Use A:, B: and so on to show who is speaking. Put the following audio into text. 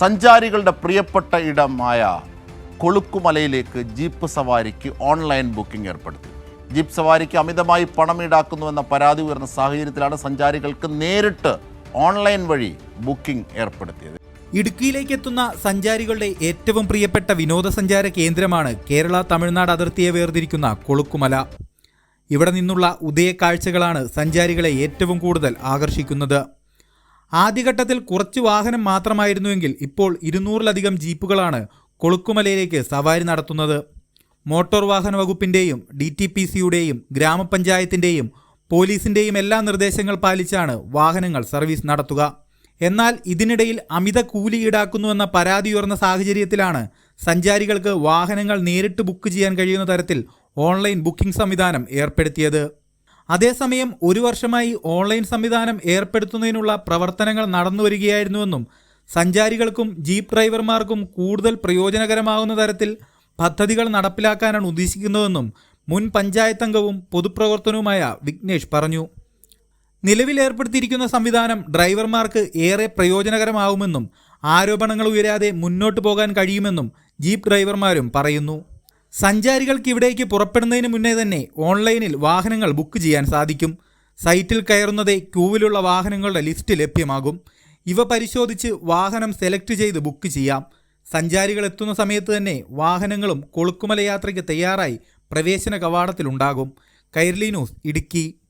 A: സഞ്ചാരികളുടെ പ്രിയപ്പെട്ട ഇടമായ കൊളുക്കുമലയിലേക്ക് ജീപ്പ് സവാരിക്ക് ഓൺലൈൻ ബുക്കിംഗ് ഏർപ്പെടുത്തി. ജീപ്പ് സവാരിക്ക് അമിതമായി പണം ഈടാക്കുന്നുവെന്ന പരാതി ഉയർന്ന സാഹചര്യത്തിലാണ് സഞ്ചാരികൾക്ക് നേരിട്ട് ഓൺലൈൻ വഴി ബുക്കിംഗ് ഏർപ്പെടുത്തിയത്.
B: ഇടുക്കിയിലേക്ക് എത്തുന്ന സഞ്ചാരികളുടെ ഏറ്റവും പ്രിയപ്പെട്ട വിനോദസഞ്ചാര കേന്ദ്രമാണ് കേരള തമിഴ്നാട് അതിർത്തിയെ വേർതിരിക്കുന്ന കൊളുക്കുമല. ഇവിടെ നിന്നുള്ള ഉദയക്കാഴ്ചകളാണ് സഞ്ചാരികളെ ഏറ്റവും കൂടുതൽ ആകർഷിക്കുന്നത്. ആദ്യഘട്ടത്തിൽ കുറച്ച് വാഹനം മാത്രമായിരുന്നുവെങ്കിൽ ഇപ്പോൾ ഇരുന്നൂറിലധികം ജീപ്പുകളാണ് കൊളുക്കുമലയിലേക്ക് സവാരി നടത്തുന്നത്. മോട്ടോർ വാഹന വകുപ്പിന്റെയും ഡി ടി പി സിയുടെയും ഗ്രാമപഞ്ചായത്തിന്റെയും പോലീസിന്റെയും എല്ലാ നിർദ്ദേശങ്ങൾ പാലിച്ചാണ് വാഹനങ്ങൾ സർവീസ് നടത്തുക. എന്നാൽ ഇതിനിടയിൽ അമിത കൂലി ഈടാക്കുന്നുവെന്ന പരാതി ഉയർന്ന സാഹചര്യത്തിലാണ് സഞ്ചാരികൾക്ക് വാഹനങ്ങൾ നേരിട്ട് ബുക്ക് ചെയ്യാൻ കഴിയുന്ന തരത്തിൽ ഓൺലൈൻ ബുക്കിംഗ് സംവിധാനം ഏർപ്പെടുത്തിയത്. അതേസമയം ഒരു വർഷമായി ഓൺലൈൻ സംവിധാനം ഏർപ്പെടുത്തുന്നതിനുള്ള പ്രവർത്തനങ്ങൾ നടന്നുവരികയായിരുന്നുവെന്നും സഞ്ചാരികൾക്കും ജീപ്പ് ഡ്രൈവർമാർക്കും കൂടുതൽ പ്രയോജനകരമാകുന്ന തരത്തിൽ പദ്ധതികൾ നടപ്പിലാക്കാനാണ് ഉദ്ദേശിക്കുന്നതെന്നും മുൻ പഞ്ചായത്ത് അംഗവും പൊതുപ്രവർത്തനവുമായ വിഘ്നേഷ് പറഞ്ഞു. നിലവിൽ ഏർപ്പെടുത്തിയിരിക്കുന്ന സംവിധാനം ഡ്രൈവർമാർക്ക് ഏറെ പ്രയോജനകരമാകുമെന്നും ആരോപണങ്ങൾ ഉയരാതെ മുന്നോട്ടു പോകാൻ കഴിയുമെന്നും ജീപ്പ് ഡ്രൈവർമാരും പറയുന്നു. സഞ്ചാരികൾക്ക് ഇവിടേക്ക് പുറപ്പെടുന്നതിന് മുന്നേ തന്നെ ഓൺലൈനിൽ വാഹനങ്ങൾ ബുക്ക് ചെയ്യാൻ സാധിക്കും. സൈറ്റിൽ കയറുന്നതേ ക്യൂവിലുള്ള വാഹനങ്ങളുടെ ലിസ്റ്റ് ലഭ്യമാകും. ഇവ പരിശോധിച്ച് വാഹനം സെലക്ട് ചെയ്ത് ബുക്ക് ചെയ്യാം. സഞ്ചാരികൾ എത്തുന്ന സമയത്ത് തന്നെ വാഹനങ്ങളും കൊളുക്കുമല യാത്രയ്ക്ക് തയ്യാറായി പ്രവേശന കവാടത്തിലുണ്ടാകും. കൈർലി ന്യൂസ് ഇടുക്കി.